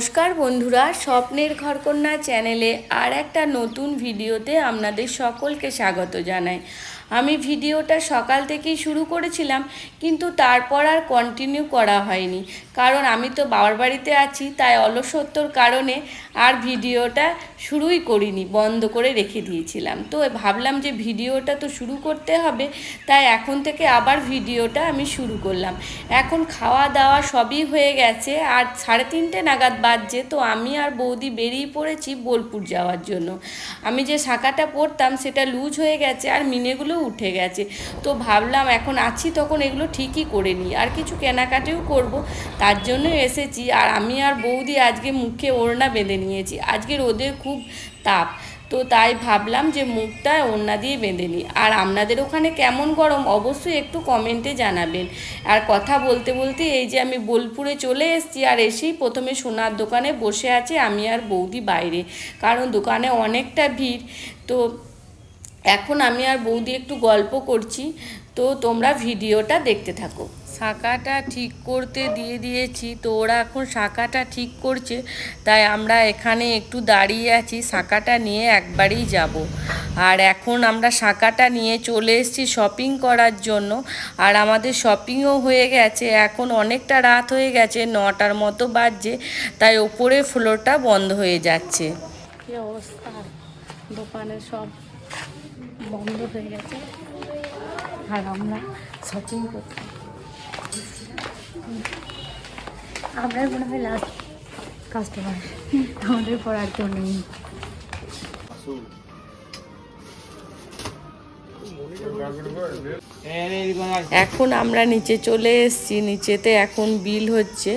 নমস্কার বন্ধুরা, স্বপ্নের ঘরকন্যা চ্যানেলে আর একটা নতুন ভিডিওতে আপনাদের সকলকে স্বাগত জানাই। আমি ভিডিওটা সকাল থেকেই শুরু করেছিলাম, কিন্তু তারপর আর কন্টিনিউ করা হয়নি। কারণ আমি তো বাবার বাড়িতে আছি, তাই অলসত্বর কারণে আর ভিডিওটা শুরুই করিনি, বন্ধ করে রেখে দিয়েছিলাম। তো ভাবলাম যে ভিডিওটা তো শুরু করতে হবে, তাই এখন থেকে আবার ভিডিওটা আমি শুরু করলাম। এখন খাওয়া দাওয়া সবই হয়ে গেছে, আর সাড়ে তিনটে নাগাদ বাজছে, তো আমি আর বৌদি বেরিয়ে পড়েছি বোলপুর যাওয়ার জন্য। আমি যে শাঁখাটা পরতাম সেটা লুজ হয়ে গেছে আর মিনেগুলো উঠে গেছে। তো ভাবলাম এখন আছি তখন এগুলো ঠিকই করে নিই। আর কিছু কেনাকাটিও করব, তার জন্য এসেছি। আর আমি আর বৌদি আজকে মুখে ওড়না বেঁধে নিয়েছি। আজকে রোদের খুব তাপ। তো তাই ভাবলাম যে মুখটা ওড়না দিয়ে বেঁধে নিই। আর আপনাদের ওখানে কেমন গরম? অবশ্যই একটু কমেন্টে জানাবেন। আর কথা বলতে বলতে এই যে আমি বোলপুরে চলে এসেছি আর এসেই প্রথমে সোনার দোকানে বসে আছে আমি আর বৌদি বাইরে। কারণ দোকানে অনেকটা ভিড়। তো এখন আমি আর বৌদি একটু গল্প করছি। তো তোমরা ভিডিওটা দেখতে থাকো। শাঁখাটা ঠিক করতে দিয়ে দিয়েছি। তো ওরা এখন শাঁখাটা ঠিক করছে, তাই আমরা এখানে একটু দাঁড়িয়ে আছি, শাঁখাটা নিয়ে একবারই যাব। আর এখন আমরা শাঁখাটা নিয়ে চলে এসেছি শপিং করার জন্য। আর আমাদের শপিংও হয়ে গেছে, এখন অনেকটা রাত হয়ে গেছে, নটার মতো বাজছে, তাই ওপরে ফ্লোরটা বন্ধ হয়ে যাচ্ছে। কি অবস্থা? দোকানে সব বন্ধ হয়ে গেছে। আর আমরা শপিং করছি। আমরাই মনে হয় লাস্ট কাস্টমার আমাদের পর আর কেউ নেই। এখন আমরা নিচে চলে এসেছি। নিচেতে এখন বিল হচ্ছে।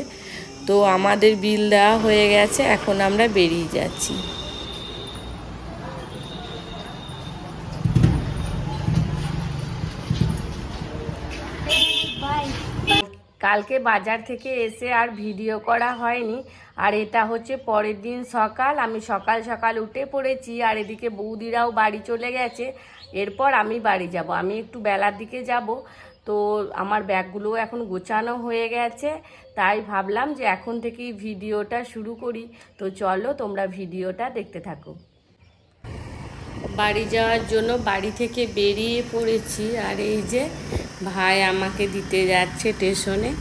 তো আমাদের বিল দেওয়া হয়ে গেছে। এখন আমরা বেরিয়ে যাচ্ছি। কালকে বাজার থেকে এসে আর ভিডিও করা হয়নি। আর এটা হচ্ছে পরের দিন সকাল। আমি সকাল সকাল উঠে পড়েছি আর এদিকে বৌদিরাও বাড়ি চলে গেছে। এরপর আমি বাড়ি যাব। আমি একটু বেলার দিকে যাব। তো আমার ব্যাগগুলো এখন গোছানো হয়ে গেছে। তাই ভাবলাম যে এখন থেকেই ভিডিওটা শুরু করি। তো চলো তোমরা ভিডিওটা দেখতে থাকো। বাড়ি যাওয়ার জন্য বাড়ি থেকে বেরিয়ে পড়েছি আর এই যে ভাই আমাকে দিতে যাচ্ছে স্টেশনে।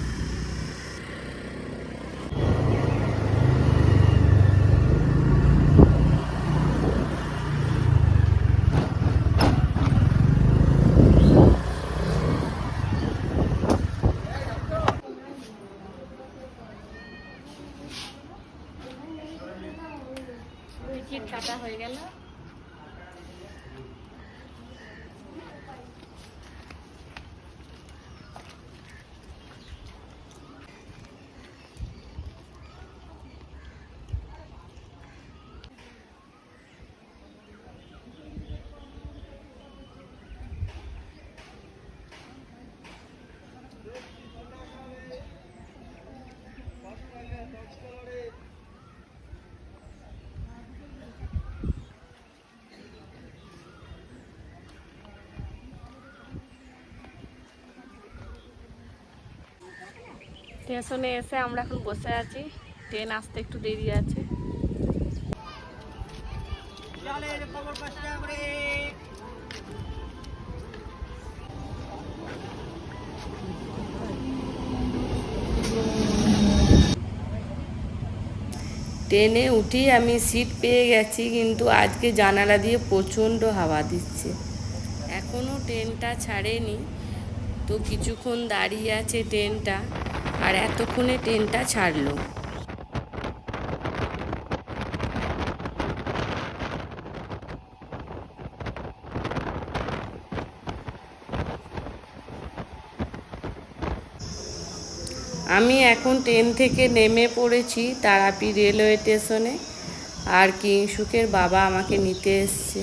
স্টেশনে এসে আমরা এখন বসে আছি। ট্রেন আসতে একটু দেরি আছে। ট্রেনে উঠেই আমি সিট পেয়ে গেছি, কিন্তু আজকে জানালা দিয়ে প্রচণ্ড হাওয়া দিচ্ছে। এখনও ট্রেনটা ছাড়েনি, তো কিছুক্ষণ দাঁড়িয়ে আছে ট্রেনটা। আর এতক্ষণে ট্রেনটা ছাড়লো। আমি এখন ট্রেন থেকে নেমে পড়েছি তারাপীঠ রেলওয়ে স্টেশনে। আর কিংসুকের বাবা আমাকে নিতে এসছে।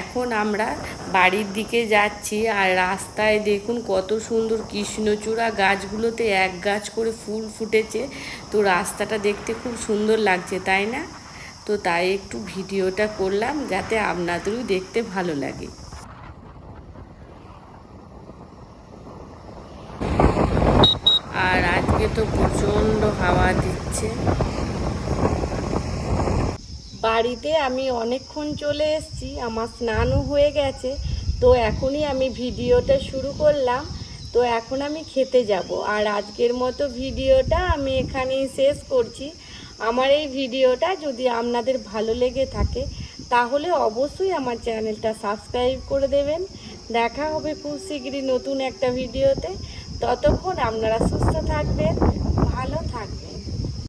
এখন আমরা বাড়ির দিকে যাচ্ছি আর রাস্তায় দেখুন কত সুন্দর কৃষ্ণচূড়া গাছগুলোতে এক গাছ করে ফুল ফুটেছে। তো রাস্তাটা দেখতে খুব সুন্দর লাগছে, তাই না? তো তাই একটু ভিডিওটা করলাম যাতে আপনাদেরও দেখতে ভালো লাগে। আর আজকে তো প্রচণ্ড হাওয়া দিচ্ছে। বাড়িতে আমি অনেকক্ষণ চলে এসেছি, আমার স্নানও হয়ে গেছে। তো এখনই আমি ভিডিওটা শুরু করলাম। তো এখন আমি খেতে যাব। আর আজকের মতো ভিডিওটা আমি এখানেই শেষ করছি। আমার এই ভিডিওটা যদি আপনাদের ভালো লেগে থাকে, তাহলে অবশ্যই আমার চ্যানেলটা সাবস্ক্রাইব করে দেবেন। দেখা হবে খুব শীঘ্রই নতুন একটা ভিডিওতে। ততক্ষণ আপনারা সুস্থ থাকবেন, ভালো থাকবেন।